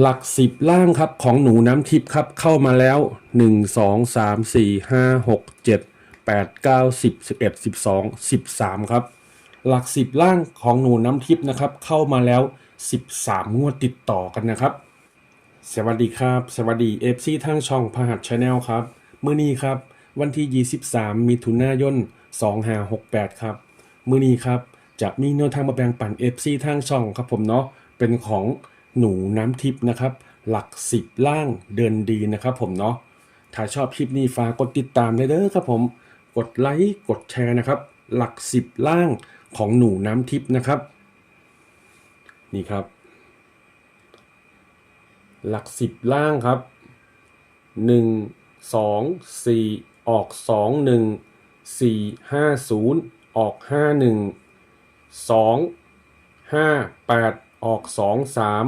หลักสิบล่างครับของหนูน้ำทิพย์ครับเข้ามาแล้วหนึ่งสองสามสี่ห้าหกเจ็ดแปดเก้าสิบสิบเอ็ดสิบสองสิบสามครับ หลักสิบล่างของหนูน้ำทิพย์นะครับเข้ามาแล้วสิบสามงวดติดต่อกันนะครับ สวัสดีครับ สวัสดีเอฟซีทางช่องพหัสชาแนลครับเมื้อนี้ครับ วันที่ 23 มิถุนายน2568 ครับเมื้อนี้ครับจะมีแนวทางมาแบ่งปันเอฟซีทางช่องครับผมเนาะเป็นของ หนูน้ำทิพย์นะครับ หลักสิบล่างเดินดีนะครับผมเนาะถ้าชอบคลิปนี้ฝากกดติดตามได้เด้อครับผม กดไลค์กดแชร์นะครับ หลักสิบล่างของหนูน้ำทิพย์นะครับ นี่ครับ หลักสิบล่างครับหนึ่งสองสี่ออกสองหนึ่งสี่ห้าศูนย์ออกห้าหนึ่งส ออกสองสาม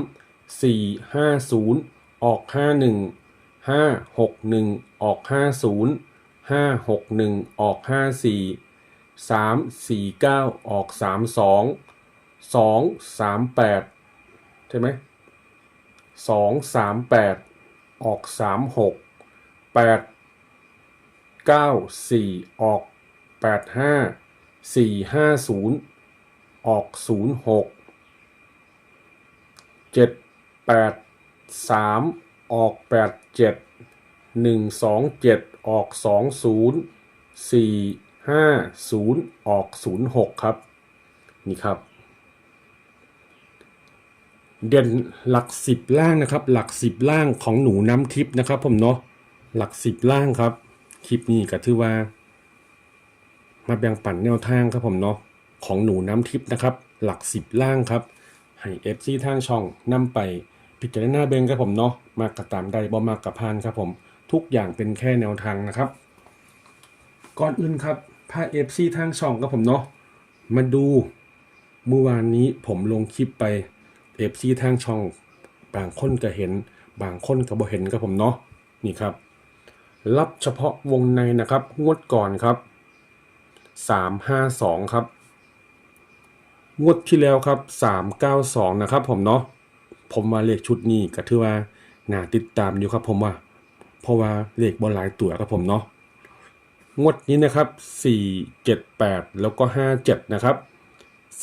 สี่ห้าศูนย์ออกห้าหนึ่งห้าหกหนึ่งออกห้าศูนย์ห้าหกหนึ่งออกห้าสี่สามสี่เก้าออกสามสองสองสามแปดใช่ไหมสองสามแปดออกสามหกแปดเก้าสี่ออกแปดห้าสี่ห้าศูนย์ออกศูนย์หก เจ็ดแปดสามออกแปดเจ็ดหนึ่งสองเจ็ดออกสองศูนย์สี่ห้าศูนย์ออกศูนย์หกครับ นี่ครับ เด่นหลักสิบล่างนะครับ หลักสิบล่างของหนูน้ำทิพย์นะครับ ผมเนาะหลักสิบล่างครับ คลิปนี้ก็ถือว่า มาแบ่งปันแนวทางครับผมเนาะของหนูน้ำทิพย์นะครับ หลักสิบล่างครับ ให้เอฟซีทางช่องนำไปพิจารณาเบงครับผมเนาะมากกระตามใดบ่มากกระพานครับผมทุกอย่างเป็นแค่แนวทางนะครับ ก่อนอื่นครับพาเอฟซีทางช่องครับผมเนาะมาดูเมื่อวานนี้ผมลงคลิปไปเอฟซีทางช่อง บางคนก็เห็น บางคนก็บ่เห็นครับผมเนาะนี่ครับ รับเฉพาะวงในนะครับ งวดก่อนครับสามห้าสองครับ งวดที่แล้วครับสามเก้าสองนะครับผมเนาะผมว่าเลขชุดนี้ก็ถือว่าน่าติดตามอยู่ครับผมว่า เพราะว่าเลขบนหลายตัวครับผมเนาะงวดนี้นะครับสี่เจ็ดแปดแล้วก็ห้าเจ็ดนะครับ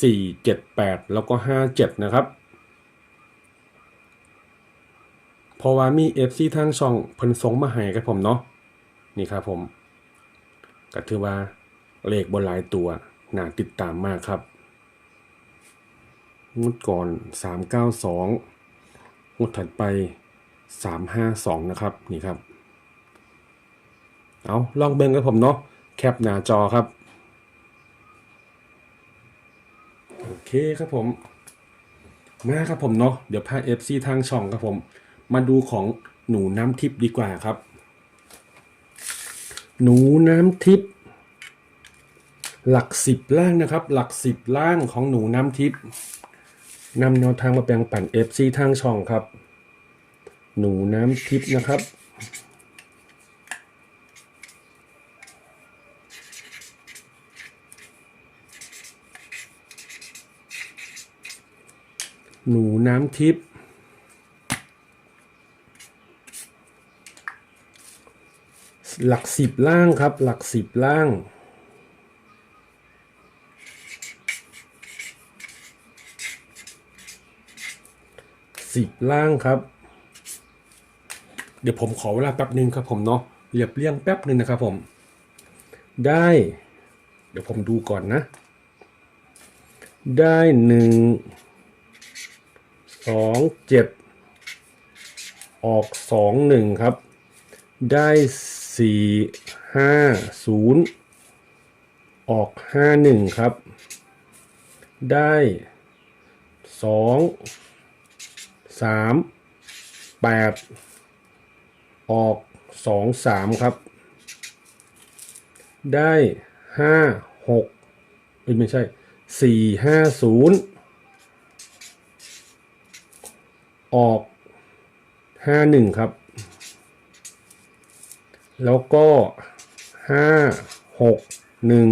สี่เจ็ดแปดแล้วก็ห้าเจ็ดนะครับ เพราะว่ามีเอฟซีทางช่องเพิ่นส่งมาให้ครับผมเนาะนี่ครับผมก็ถือว่าเลขบนหลายตัวน่าติดตามมากครับ งวดก่อนสามเก้าสองงวดถัดไปสามห้าสองนะครับนี่ครับ เอาลองเบิ่งกับผมเนาะแคปหน้าจอครับ โอเคครับผม มาครับผมเนาะเดี๋ยวพา FC ทางช่องครับผม มาดูของหนูน้ำทิพย์ดีกว่าครับ หนูน้ำทิพย์หลักสิบล่างนะครับ หลักสิบล่างของหนูน้ำทิพย์ นำแนวทางมาแบ่งปัน FC ทางช่องครับ หนูน้ำทิพย์นะครับ หนูน้ำทิพย์หลักสิบล่างครับ หลักสิบล่าง สิบล่างครับ เดี๋ยวผมขอเวลาแป๊บหนึ่งครับผมเนาะเรียบเรียงแป๊บหนึ่งนะครับผม ได้ เดี๋ยวผมดูก่อนนะ ได้หนึ่งสองเจ็ดออกสองหนึ่งครับ ได้สี่ห้าศูนย์ออกห้าหนึ่งครับ ได้สอง สามแปดออกสองสามครับ ได้ห้าหกไม่ใช่สี่ห้าศูนย์ออกห้าหนึ่งครับ แล้วก็ห้าหกหนึ่ง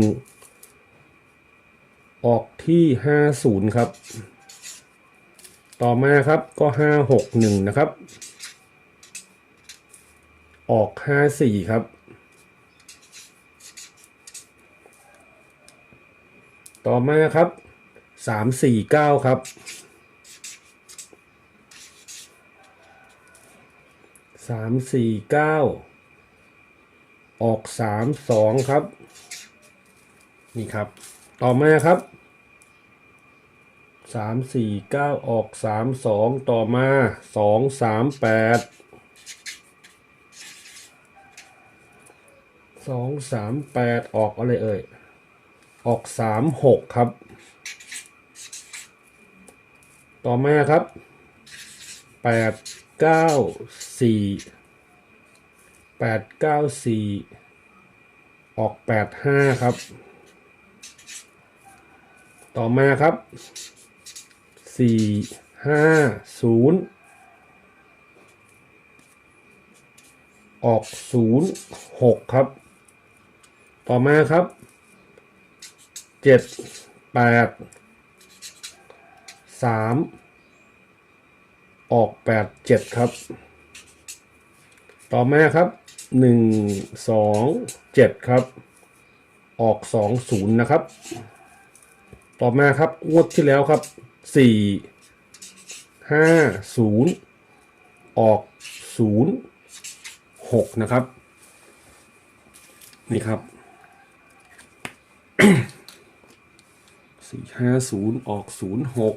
ออกที่ห้าศูนย์ครับ ต่อมาครับก็ห้าหกหนึ่งนะครับ ออกห้าสี่ครับ ต่อมาครับสามสี่เก้าครับสามสี่เก้าออกสามสองครับ นี่ครับ ต่อมาครับ สามสี่เก้าออกสามสองต่อมาสองสามแปดสองสามแปดออกอะไรเอ่ย ออกสามหกครับ ต่อมาครับแปดเก้าสี่แปดเก้าสี่ออกแปดห้าครับ ต่อมาครับ สี่ห้าศูนย์ออกศูนย์หกครับ ต่อมาครับเจ็ดแปดสามออกแปดเจ็ดครับ ต่อมาครับหนึ่งสองเจ็ดครับ ออกสองศูนย์นะครับ ต่อมาครับงวดที่แล้วครับ สี่ห้าศูนย์ออกศูนย์หกนะครับ นี่ครับสี่ห้าศูนย์ออกศูนย์หก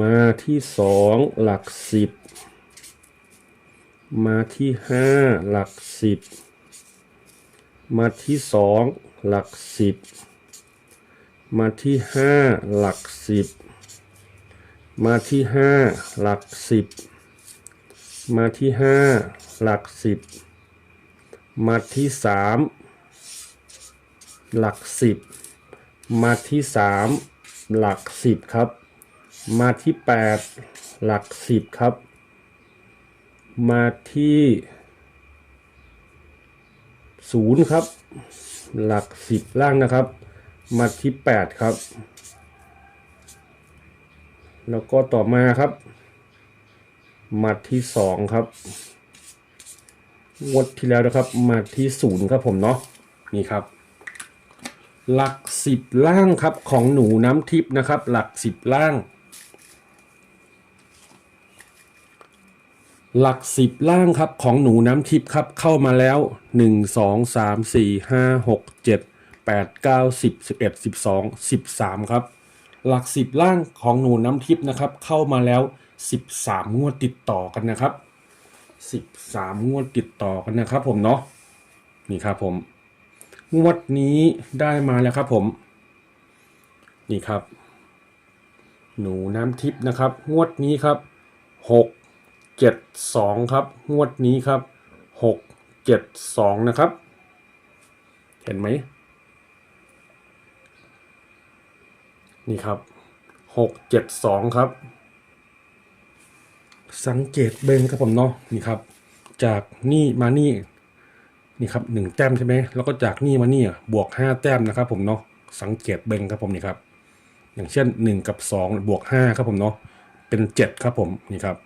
มาที่สองหลักสิบมาที่ห้าหลักสิบมาที่สองหลักสิบ มาที่ห้าหลักสิบมาที่ห้าหลักสิบมาที่ห้าหลักสิบมาที่สามหลักสิบมาที่สามหลักสิบครับ มาที่แปดหลักสิบครับ มาที่ศูนย์ครับ หลักสิบล่างนะครับ มาที่แปดครับ แล้วก็ต่อมาครับ มาที่สองครับงวดที่แล้วนะครับ มาที่ศูนย์ครับผมเนาะนี่ครับ หลักสิบล่างครับของหนูน้ำทิพย์นะครับ หลักสิบล่าง หลักสิบล่างครับของหนูน้ำทิพย์ครับเข้ามาแล้วหนึ่งสองสามสี่ห้าหกเจ็ด แปดเก้าสิบสิบเอ็ดสิบสองสิบสามครับ หลักสิบล่างของหนูน้ำทิพย์นะครับ เข้ามาแล้วสิบสามงวดติดต่อกันนะครับสิบสามงวดติดต่อกันนะครับ ผมเนาะนี่ครับผมงวดนี้ได้มาแล้วครับผม นี่ครับ หนูน้ำทิพย์นะครับ งวดนี้ครับหกเจ็ดสองครับ งวดนี้ครับหกเจ็ดสองนะครับ เห็นไหม นี่ครับหกเจ็ดสองครับ สังเกตเบงครับผมเนาะนี่ครับ จากนี่มานี่นี่ครับหนึ่งแต้มใช่ไหมแล้วก็จากนี่มานี่บวกห้าแต้มนะครับ ผมเนาะสังเกตเบงครับผมนี่ครับ อย่างเช่นหนึ่งกับสองบวกห้าครับผมเนาะเป็นเจ็ดครับผมนี่ครับ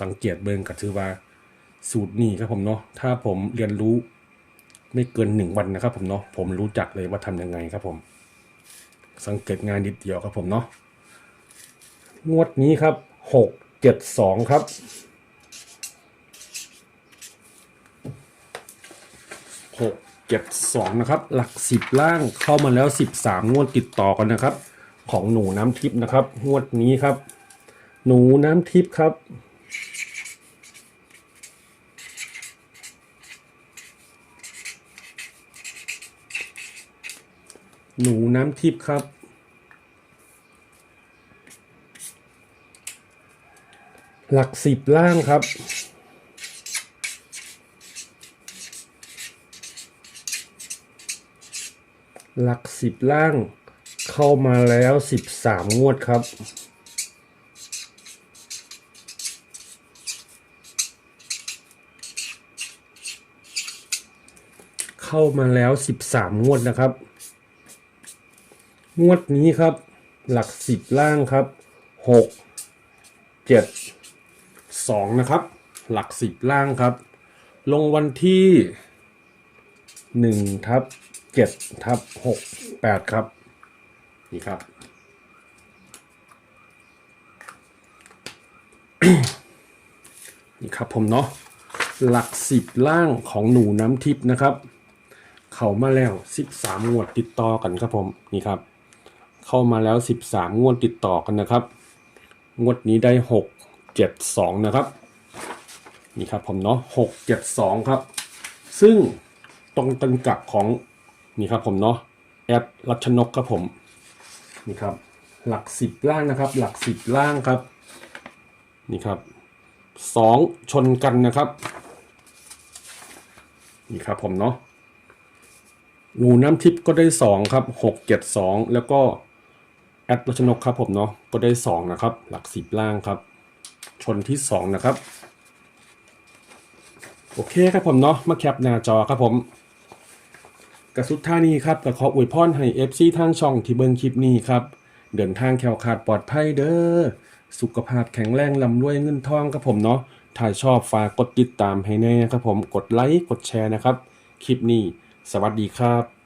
สังเกตเบงก็ถือว่าสูตรนี้ครับผมเนาะถ้าผมเรียนรู้ไม่เกินหนึ่งวันนะครับ ผมเนาะผมรู้จักเลยว่าทำยังไงครับผม สังเกตงานนิดเดียวครับผมเนาะงวดนี้ครับหกเจ็ดสองครับ หกเจ็ดสองนะครับ หลักสิบล่างเข้ามาแล้วสิบสามงวดติดต่อกันนะครับ ของหนูน้ำทิพย์นะครับ งวดนี้ครับ หนูน้ำทิพย์ครับ หนูน้ำทิพย์ครับ หลักสิบล่างครับ หลักสิบล่างเข้ามาแล้วสิบสามงวดครับเข้ามาแล้วสิบสามงวดนะครับ งวดนี้ครับ หลักสิบล่างครับหกเจ็ดสองนะครับ หลักสิบล่างครับ ลงวันที่หนึ่งทับเจ็ดทับหกแปดครับ นี่ครับ นี่ครับผมเนาะหลักสิบล่างของหนูน้ำทิพย์นะครับ เข้ามาแล้วสิบสามงวดติดต่อกันครับผม นี่ครับ เข้ามาแล้วสิบสามงวดติดต่อกันนะครับ งวดนี้ได้หกเจ็ดสองนะครับ นี่ครับผมเนาะหกเจ็ดสองครับ ซึ่งตรงกันกับของนี่ครับผมเนาะแอดรัชนกครับผมนี่ครับ หลักสิบล่างนะครับ หลักสิบล่างครับ นี่ครับสองชนกันนะครับ นี่ครับผมเนาะหนูน้ำทิพย์ก็ได้สองครับหกเจ็ดสองแล้วก็ ดรัชนกครับผมเนาะก็ได้สองนะครับ หลักสิบล่างครับ ชนที่สองนะครับ โอเคครับผมเนาะมาแคปหน้าจอครับผมกระสุดท่านี้ครับก็ขออวยพรให้ FC ทางช่องที่เบิ่งคลิปนี้ครับเดินทางแคล้วคลาดปลอดภัยเด้อสุขภาพแข็งแรงลำรวยเงินทองครับผมเนาะถ้าชอบฝากกดติดตามให้แน่ครับผมกดไลค์กดแชร์นะครับ คลิปนี้ สวัสดีครับ